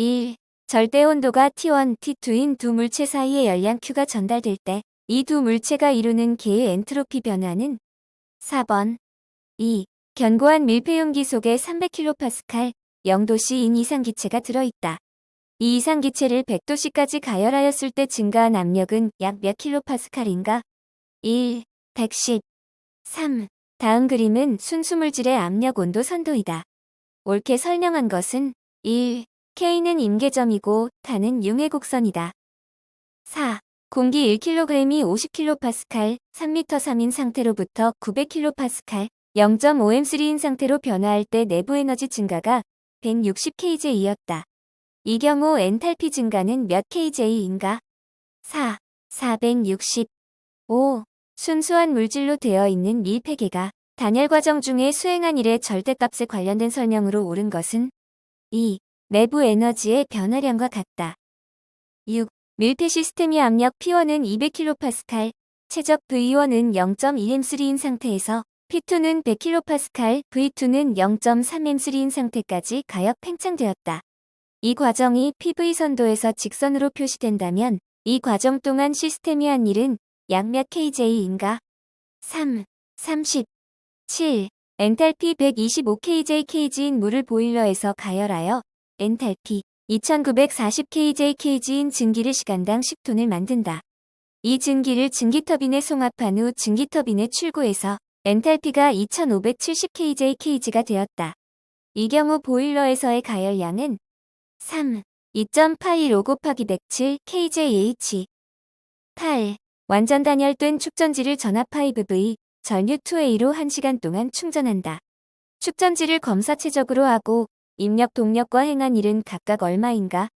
1. 절대 온도가 T1, T2인 두 물체 사이의 열량 Q가 전달될 때 이 두 물체가 이루는 개의 엔트로피 변화는 4번 2. 견고한 밀폐 용기 속에 300kPa 0도씨 인 이상 기체가 들어있다. 이 이상 기체를 100도씨까지 가열하였을 때 증가한 압력은 약 몇 킬로파스칼인가? 1. 110. 3. 다음 그림은 순수물질의 압력 온도 선도이다. 옳게 설명한 것은 1. K는 임계점이고 타는 융의 곡선이다. 4. 공기 1kg이 50kPa, 3m 3인 상태로부터 900kPa, 0.5M3인 상태로 변화할 때 내부 에너지 증가가 160kJ이었다. 이 경우 엔탈피 증가는 몇 kJ인가? 4. 460. 5. 순수한 물질로 되어 있는 밀폐계가 단열 과정 중에 수행한 일의 절대값에 관련된 설명으로 옳은 것은 2. 내부 에너지의 변화량과 같다. 6. 밀폐 시스템의 압력 P1은 200kPa, 최적 V1은 0.1M3인 상태에서 P2는 100kPa, V2는 0.3M3인 상태까지 가역 팽창되었다. 이 과정이 PV 선도에서 직선으로 표시된다면 이 과정 동안 시스템이 한 일은 약몇 kJ인가? 3. 30. 7. 엔탈피 125kJkg인 물을 보일러에서 가열하여 엔탈피 2940kJkg인 증기를 시간당 10톤을 만든다. 이 증기를 증기터빈에 송합한 후 증기터빈에 출고해서 엔탈피가 2570kJkg가 되었다. 이 경우 보일러에서의 가열량은 3. 2.815 곱하기 107 kJh 8. 완전 단열된 축전지를 전압 파이브 V 전류 2A로 1시간 동안 충전한다. 축전지를 검사체적으로 하고 입력 동력과 행한 일은 각각 얼마인가?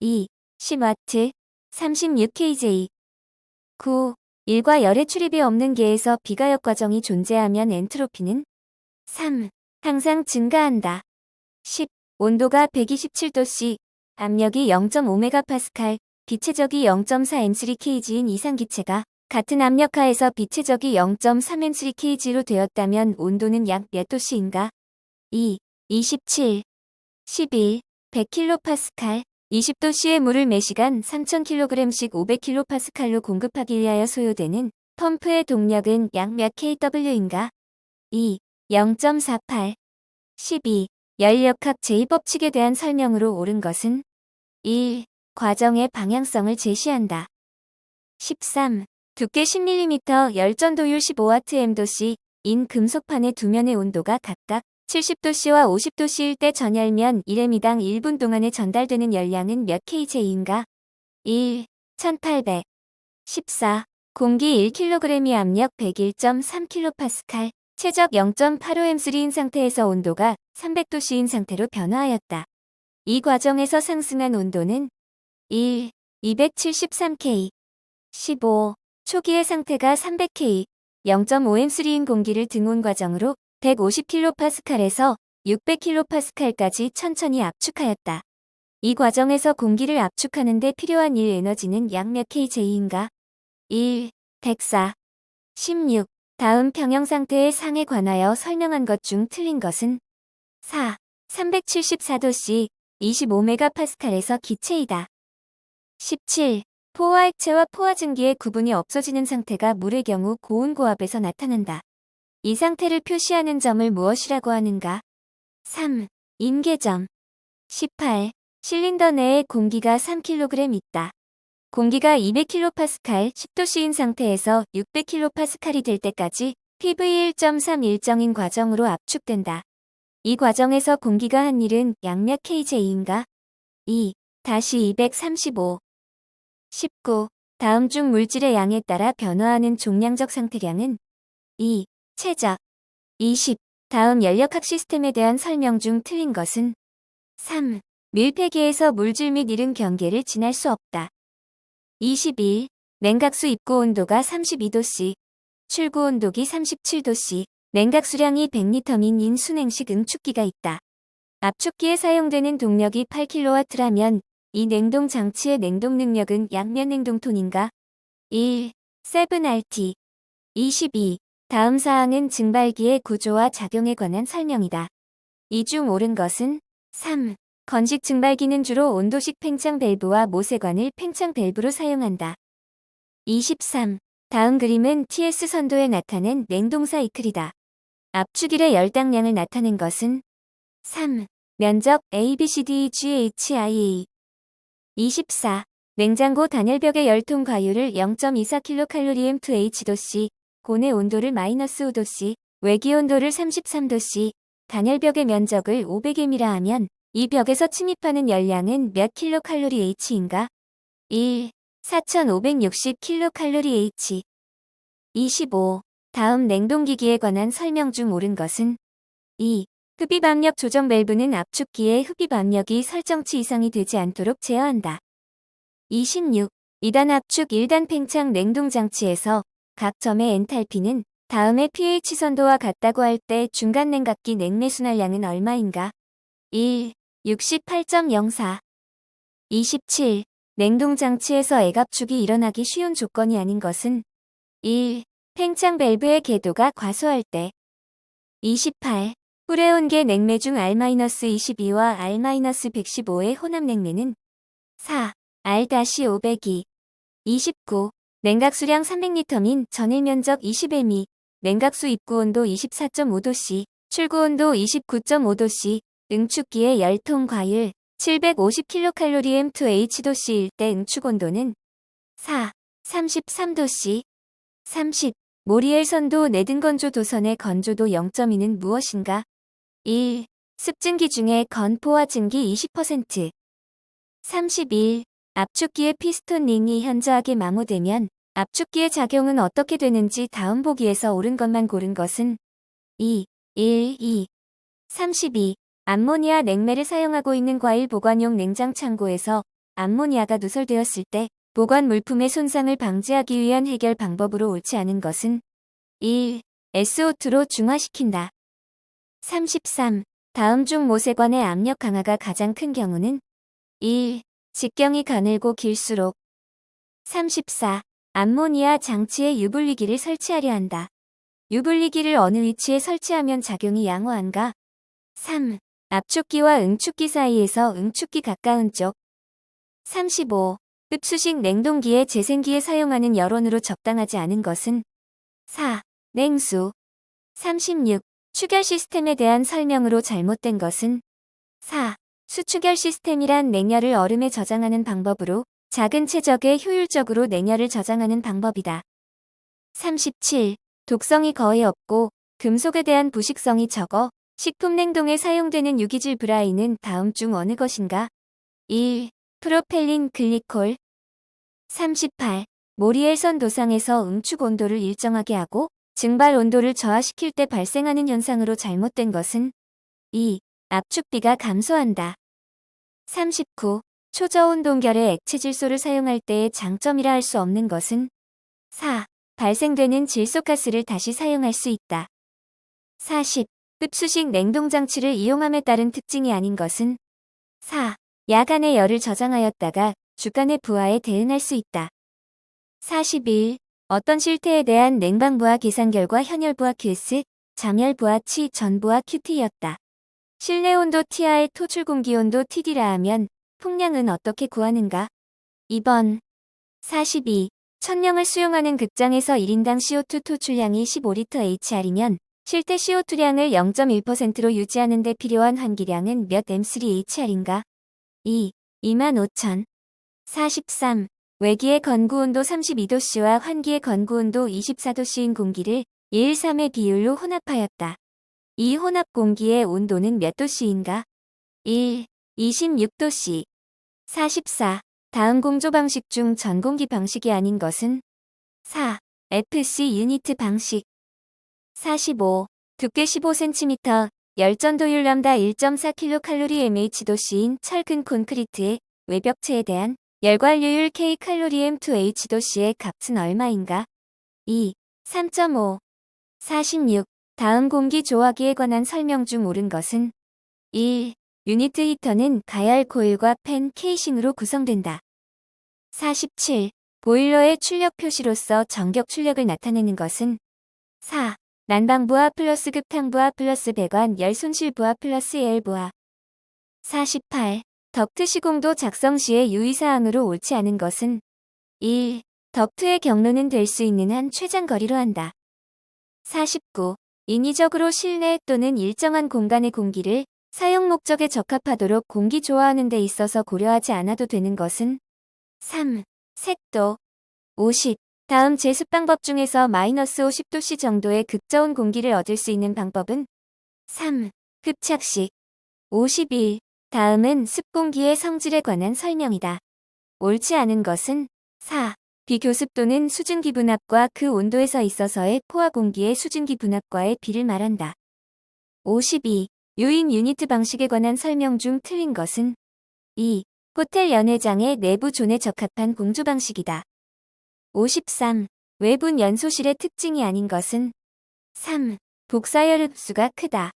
2. 10W 36kJ 9. 일과 열의 출입이 없는 계에서 비가역 과정이 존재하면 엔트로피는 3. 항상 증가한다. 10. 온도가 127도씨, 압력이 0.5MPa, 비체적이 0.4M3kg인 이상 기체가 같은 압력하에서 비체적이 0.3M3kg로 되었다면 온도는 약 몇 도씨인가? 2. 27. 11. 100kPa, 20도씨의 물을 매시간 3000kg씩 500kPa로 공급하기 위하여 소요되는 펌프의 동력은 약 몇 kW인가? 2. 0.48. 12. 열역학 제2법칙에 대한 설명으로 옳은 것은 1. 과정의 방향성을 제시한다. 13. 두께 10mm, 열전도율 15Wm도씨, 인 금속판의 두 면의 온도가 각각 70도씨와 50도씨일 때 전열면 1m당 1분 동안에 전달되는 열량은 몇 kJ인가? 1. 1800. 14. 공기 1kg의 압력 101.3kPa, 최적 0.85M3인 상태에서 온도가 300도씨인 상태로 변화하였다. 이 과정에서 상승한 온도는 1. 273K. 15. 초기의 상태가 300K, 0.5M3인 공기를 등온 과정으로 150kPa에서 600kPa까지 천천히 압축하였다. 이 과정에서 공기를 압축하는 데 필요한 일 에너지는 약 몇 kJ인가? 1. 104. 16. 다음 평형 상태의 상에 관하여 설명한 것 중 틀린 것은 4. 374도씨 25MPa에서 기체이다. 17. 포화 액체와 포화 증기의 구분이 없어지는 상태가 물의 경우 고온 고압에서 나타난다. 이 상태를 표시하는 점을 무엇이라고 하는가? 3. 임계점 18. 실린더 내에 공기가 3kg 있다. 공기가 200kPa 10도씨인 상태에서 600kPa이 될 때까지 PV 1.3 일정인 과정으로 압축된다. 이 과정에서 공기가 한 일은 양몇 kJ인가? 2. 다시 235. 19. 다음 중 물질의 양에 따라 변화하는 종량적 상태량은 2. 최적 20. 다음 연력학 시스템에 대한 설명 중 틀린 것은 3. 밀폐기에서 물질 및 이른 경계를 지날 수 없다. 21. 냉각수 입구 온도가 32도씨, 출구 온도기 37도씨, 냉각 수량이 100리터민 인 순행식 응축기가 있다. 압축기에 사용되는 동력이 8kW라면 이 냉동 장치의 냉동 능력은 약몇 냉동톤인가? 1. 7RT 22. 다음 사항은 증발기의 구조와 작용에 관한 설명이다. 이 중 옳은 것은 3. 건식 증발기는 주로 온도식 팽창 밸브와 모세관을 팽창 밸브로 사용한다. 23. 다음 그림은 TS 선도에 나타낸 냉동 사 이클이다. 압축일의 열당량을 나타낸 것은 3. 면적 ABCDEGHIA 24. 냉장고 단열벽의 열통 과율을 0.24kcal to H도씨, 고내 온도를 마이너스 5도씨, 외기 온도를 33도씨, 단열벽의 면적을 500m이라 하면 이 벽에서 침입하는 열량은 몇 킬로칼로리 H인가? 1. 4560 킬로칼로리 H. 25. 다음 냉동기기에 관한 설명 중 옳은 것은 2. 흡입 압력 조정 밸브는 압축기의 흡입 압력이 설정치 이상이 되지 않도록 제어한다. 26. 2단 압축 1단 팽창 냉동 장치에서 각 점의 엔탈피는 다음의 pH 선도와 같다고 할 때 중간 냉각기 냉매 순환량은 얼마인가? 1. 68.04 27. 냉동 장치에서 액압축이 일어나기 쉬운 조건이 아닌 것은 1. 팽창 밸브의 궤도가 과소할 때 28. 뿌레온계 냉매 중 R-22와 R-115의 혼합 냉매는 4. R-502 29. 냉각 수량 300리터민 전일 면적 20m, 냉각수 입구 온도 24.5도씨, 출구 온도 29.5도씨, 응축기의 열통 과율 750kcal to H도씨일 때 응축 온도는 4. 33도씨 30. 모리엘 선도 내든 건조 도선의 건조도 0.2는 무엇인가? 1. 습증기 중에 건포화 증기 20% 31. 압축기의 피스톤 링이 현저하게 마모되면 압축기의 작용은 어떻게 되는지 다음 보기에서 옳은 것만 고른 것은 2, 1, 2, 32. 암모니아 냉매를 사용하고 있는 과일 보관용 냉장 창고에서 암모니아가 누설되었을 때 보관 물품의 손상을 방지하기 위한 해결 방법으로 옳지 않은 것은 1. SO2로 중화시킨다. 33. 다음 중 모세관의 압력 강화가 가장 큰 경우는 1. 직경이 가늘고 길수록 34. 암모니아 장치에 유불리기를 설치하려 한다. 유불리기를 어느 위치에 설치하면 작용이 양호한가? 3. 압축기와 응축기 사이에서 응축기 가까운 쪽 35. 흡수식 냉동기에 재생기에 사용하는 열원으로 적당하지 않은 것은 4. 냉수 36. 추결 시스템에 대한 설명으로 잘못된 것은 4. 수추결 시스템이란 냉열을 얼음에 저장하는 방법으로 작은 체적에 효율적으로 냉열을 저장하는 방법이다. 37. 독성이 거의 없고 금속에 대한 부식성이 적어 식품 냉동에 사용되는 유기질 브라이는 다음 중 어느 것인가? 1. 프로펠린 글리콜 38. 모리엘선 도상에서 응축 온도를 일정하게 하고 증발 온도를 저하시킬 때 발생하는 현상으로 잘못된 것은 2. 압축비가 감소한다. 39. 초저온 동결의 액체 질소를 사용할 때의 장점이라 할 수 없는 것은 4. 발생되는 질소가스를 다시 사용할 수 있다. 40. 흡수식 냉동장치를 이용함에 따른 특징이 아닌 것은 4. 야간에 열을 저장하였다가 주간의 부하에 대응할 수 있다. 41. 어떤 실태에 대한 냉방부하 계산 결과 현열부하 QS, 잠열부하 치 전부하 QT였다. 실내 온도 TR 토출 공 기 온도 TD라 하면 풍량은 어떻게 구하는가? 2번 42. 천령을 수용하는 극장에서 1인당 CO2 토출량이 15L HR이면 실태 CO2량을 0.1%로 유지하는 데 필요한 환기량은 몇 M3HR인가? 2. 25,000. 43. 외기의 건구온도 32도씨와 환기의 건구온도 24도씨인 공기를 1-3의 비율로 혼합하였다. 이 혼합 공기의 온도는 몇 도씨인가? 1. 26도씨. 44. 다음 공조 방식 중 전공기 방식이 아닌 것은 4. FC 유니트 방식. 45. 두께 15cm, 열전도율 람다 1.4kcal mH도씨인 철근 콘크리트의 외벽체에 대한 열관료율 kcalm2h도씨의 값은 얼마인가? 2. 3.5. 46. 다음 공기 조화기에 관한 설명 중 옳은 것은 1. 유니트 히터는 가열 코일과 팬 케이싱으로 구성된다. 47. 보일러의 출력 표시로서 전격 출력을 나타내는 것은 4. 난방부하 플러스 급탕부하 플러스 배관 열 손실부하 플러스 열부하 48. 덕트 시공도 작성 시의 유의사항으로 옳지 않은 것은 1. 덕트의 경로는 될 수 있는 한 최장거리로 한다. 49. 인위적으로 실내 또는 일정한 공간의 공기를 사용 목적에 적합하도록 공기 조화하는 데 있어서 고려하지 않아도 되는 것은 3. 색도 50. 다음 제습 방법 중에서 마이너스 50도씨 정도의 극저온 공기를 얻을 수 있는 방법은 3. 흡착식 51. 다음은 습공기의 성질에 관한 설명이다. 옳지 않은 것은 4. 비교습 또는 수증기 분압과 그 온도에서 있어서의 포화 공기의 수증기 분압과의 비를 말한다. 52. 유인 유니트 방식에 관한 설명 중 틀린 것은 2. 호텔 연회장의 내부 존에 적합한 공조 방식이다. 53. 외분 연소실의 특징이 아닌 것은 3. 복사열 흡수가 크다.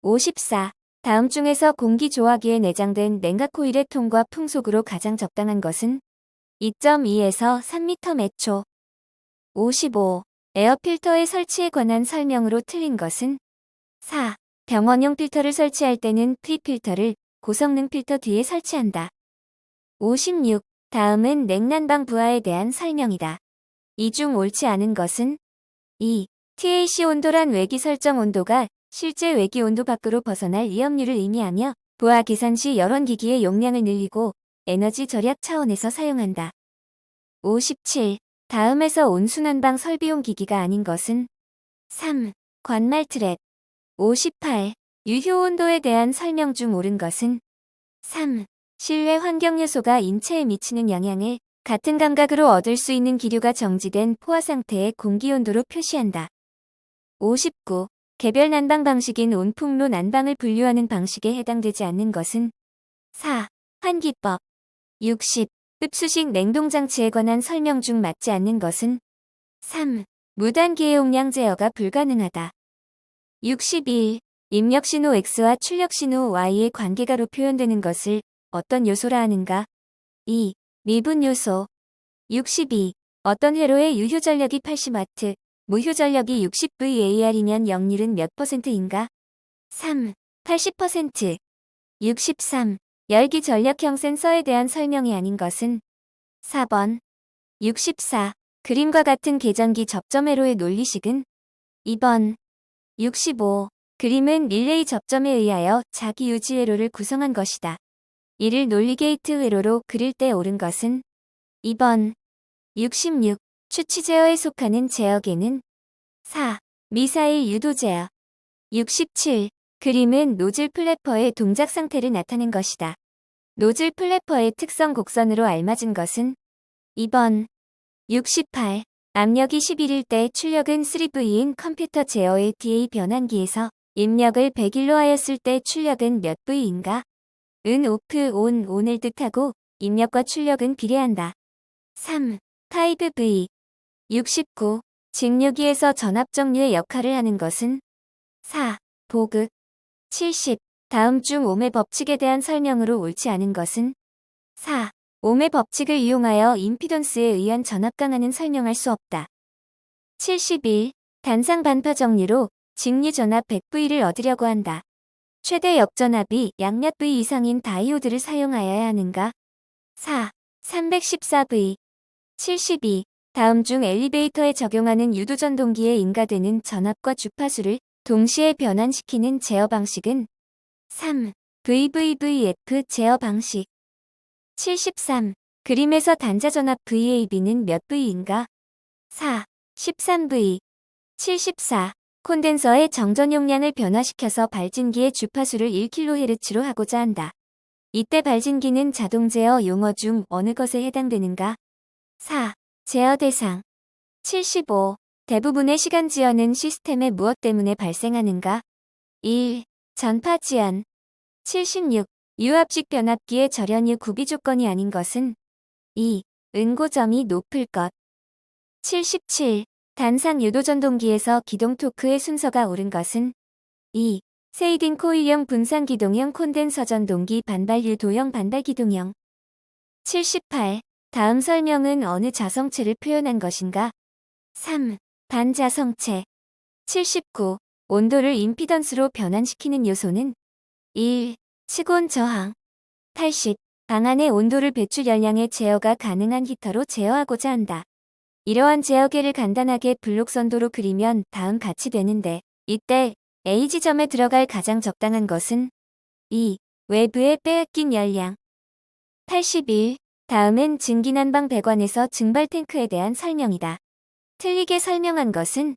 54. 다음 중에서 공기 조화기에 내장된 냉각 코일의 통과 풍속으로 가장 적당한 것은 2.2에서 3m 매초. 55. 에어필터의 설치에 관한 설명으로 틀린 것은 4. 병원용 필터를 설치할 때는 프리필터를 고성능 필터 뒤에 설치한다. 56. 다음은 냉난방 부하에 대한 설명이다. 이 중 옳지 않은 것은 2. TAC 온도란 외기 설정 온도가 실제 외기 온도 밖으로 벗어날 위험률을 의미하며 부하 계산 시 열원기기의 용량을 늘리고 에너지 절약 차원에서 사용한다. 57. 다음에서 온순환방 설비용 기기가 아닌 것은 3. 관말 트랩 58. 유효 온도에 대한 설명 중 옳은 것은 3. 실외 환경 요소가 인체에 미치는 영향을 같은 감각으로 얻을 수 있는 기류가 정지된 포화 상태의 공기 온도로 표시한다. 59. 개별 난방 방식인 온풍로 난방을 분류하는 방식에 해당되지 않는 것은 4. 환기법 60. 흡수식 냉동장치에 관한 설명 중 맞지 않는 것은 3. 무단기의 용량 제어가 불가능하다. 61. 입력신호 X와 출력신호 Y의 관계가로 표현되는 것을 어떤 요소라 하는가? 2. 미분 요소 62. 어떤 회로의 유효 전력이 80W, 무효 전력이 60VAR이면 역률은 몇 퍼센트인가? 3. 80%. 63. 열기 전력형 센서에 대한 설명이 아닌 것은 4번. 64. 그림과 같은 계전기 접점 회로의 논리식은 2번. 65. 그림은 릴레이 접점에 의하여 자기 유지 회로를 구성한 것이다. 이를 논리 게이트 회로로 그릴 때 옳은 것은 2번. 66. 추치 제어에 속하는 제어계는 4. 미사일 유도 제어 67. 그림은 노즐 플래퍼의 동작 상태를 나타낸 것이다. 노즐 플래퍼의 특성 곡선으로 알맞은 것은 2번. 68. 압력이 11일 때 출력은 3V인 컴퓨터 제어의 DA 변환기에서 입력을 100일로 하였을 때 출력은 몇 V인가? 은 오프 온 온을 뜻하고 입력과 출력은 비례한다. 3. 5V 69. 직류기에서 전압 정류의 역할을 하는 것은 4. 보급 70. 다음 중 옴의 법칙에 대한 설명으로 옳지 않은 것은 4. 옴의 법칙을 이용하여 임피던스에 의한 전압 강하는 설명할 수 없다. 71. 단상 반파 정류로 직류 전압 100V를 얻으려고 한다. 최대 역전압이 양몇 V 이상인 다이오드를 사용하여야 하는가? 4. 314V 72. 다음 중 엘리베이터에 적용하는 유도전동기에 인가되는 전압과 주파수를 동시에 변환시키는 제어 방식은 3. VVVF 제어 방식 73. 그림에서 단자전압 VAB는 몇 V인가? 4. 13V 74. 콘덴서의 정전 용량을 변화시켜서 발진기의 주파수를 1kHz로 하고자 한다. 이때 발진기는 자동 제어 용어 중 어느 것에 해당되는가? 4. 제어 대상 75. 대부분의 시간 지연은 시스템의 무엇 때문에 발생하는가? 1. 전파 지연 76. 유압식 변압기의 절연유 구비 조건이 아닌 것은 2. 응고점이 높을 것 77. 단상 유도전동기에서 기동 토크의 순서가 옳은 것은 2. 세이딩 코일형 분산 기동형 콘덴서 전동기 반발 유도형 반발 기동형 78. 다음 설명은 어느 자성체를 표현한 것인가? 3. 반자성체 79. 온도를 임피던스로 변환시키는 요소는 1. 치곤 저항. 80. 방 안의 온도를 배출 열량의 제어가 가능한 히터로 제어하고자 한다. 이러한 제어계를 간단하게 블록 선도로 그리면 다음 같이 되는데 이때 A 지점에 들어갈 가장 적당한 것은 2. 외부에 빼앗긴 열량 81. 다음은 증기난방 배관에서 증발 탱크에 대한 설명이다. 틀리게 설명한 것은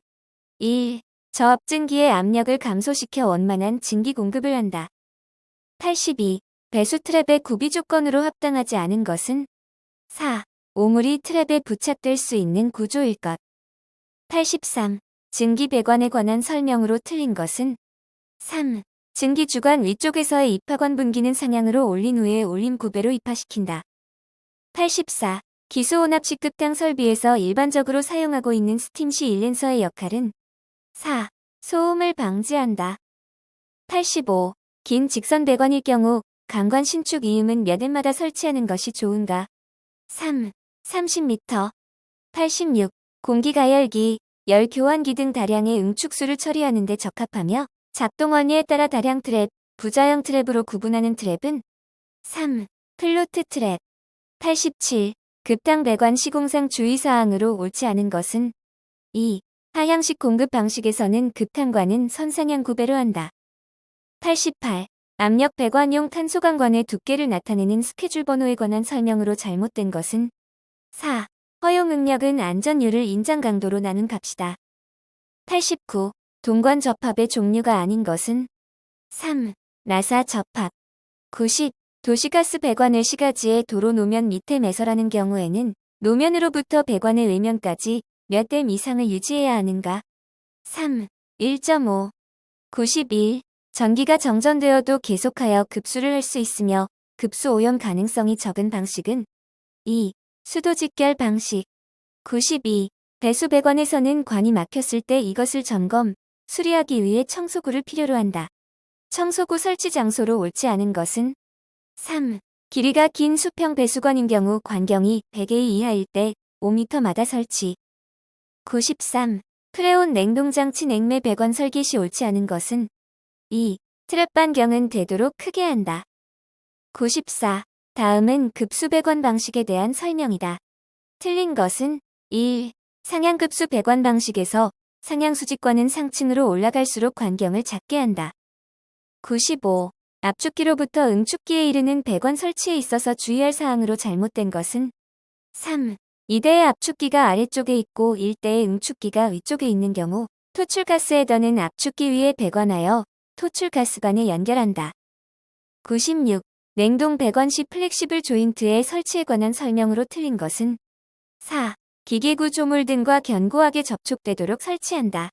1. 저압증기의 압력을 감소시켜 원만한 증기 공급을 한다. 82. 배수 트랩의 구비 조건으로 합당하지 않은 것은 4. 오물이 트랩에 부착될 수 있는 구조일 것. 83. 증기 배관에 관한 설명으로 틀린 것은 3. 증기 주관 위쪽에서의 입하관 분기는 상향으로 올린 후에 올림 구배로 입하시킨다. 84. 기수 혼합식 급탕 설비에서 일반적으로 사용하고 있는 스팀시 일렌서의 역할은 4. 소음을 방지한다. 85. 긴 직선 배관일 경우 강관 신축 이음은 몇 엠마다 설치하는 것이 좋은가? 3. 30m. 86. 공기 가열기, 열 교환기 등 다량의 응축수를 처리하는 데 적합하며 작동 원리에 따라 다량 트랩, 부자형 트랩으로 구분하는 트랩은 3. 플로트 트랩. 87. 급탕 배관 시공상 주의사항으로 옳지 않은 것은 2. 하향식 공급 방식에서는 급탕관은 선상향 구배로 한다. 88. 압력 배관용 탄소관관의 두께를 나타내는 스케줄 번호에 관한 설명으로 잘못된 것은 4. 허용 응력은 안전율을 인장 강도로 나눈 값이다. 89. 동관 접합의 종류가 아닌 것은 3. 나사 접합 90. 도시가스 배관을 시가지에 도로 노면 밑에 매설하는 경우에는 노면으로부터 배관의 외면까지 몇 댐 이상을 유지해야 하는가? 3. 1.5. 91. 전기가 정전되어도 계속하여 급수를 할 수 있으며 급수 오염 가능성이 적은 방식은 2. 수도 직결 방식 92. 배수 배관에서는 관이 막혔을 때 이것을 점검, 수리하기 위해 청소구를 필요로 한다. 청소구 설치 장소로 옳지 않은 것은 3. 길이가 긴 수평 배수관인 경우 관경이 100A 이하일 때 5m마다 설치. 93. 프레온 냉동장치 냉매 배관 설계 시 옳지 않은 것은 2. 트랩 반경은 되도록 크게 한다. 94. 다음은 급수 배관 방식에 대한 설명이다. 틀린 것은 1. 상향급수 배관 방식에서 상향 수직관은 상층으로 올라갈수록 관경을 작게 한다. 95. 압축기로부터 응축기에 이르는 배관 설치에 있어서 주의할 사항으로 잘못된 것은 3. 이대의 압축기가 아래쪽에 있고 일대의 응축기가 위쪽에 있는 경우 토출가스 헤더는 압축기 위에 배관하여 토출가스관에 연결한다. 96. 냉동 배관 시 플렉시블 조인트의 설치에 관한 설명으로 틀린 것은 4. 기계 구 조물 등과 견고하게 접촉되도록 설치한다.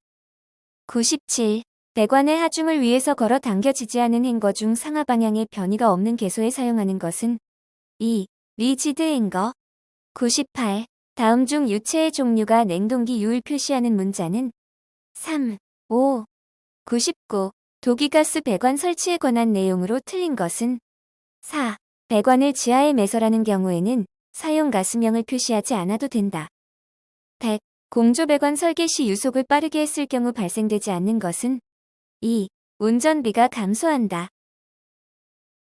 97. 배관의 하중을 위해서 걸어 당겨 지지하는 행거 중 상하 방향의 변이가 없는 개소에 사용하는 것은 2. 리지드 행거 98. 다음 중 유체의 종류가 냉동기 유를 표시하는 문자는 3. 5. 99. 도기가스 배관 설치에 관한 내용으로 틀린 것은 4. 배관을 지하에 매설하는 경우에는 사용 가수명을 표시하지 않아도 된다. 100. 공조 배관 설계 시 유속을 빠르게 했을 경우 발생되지 않는 것은 2. 운전비가 감소한다.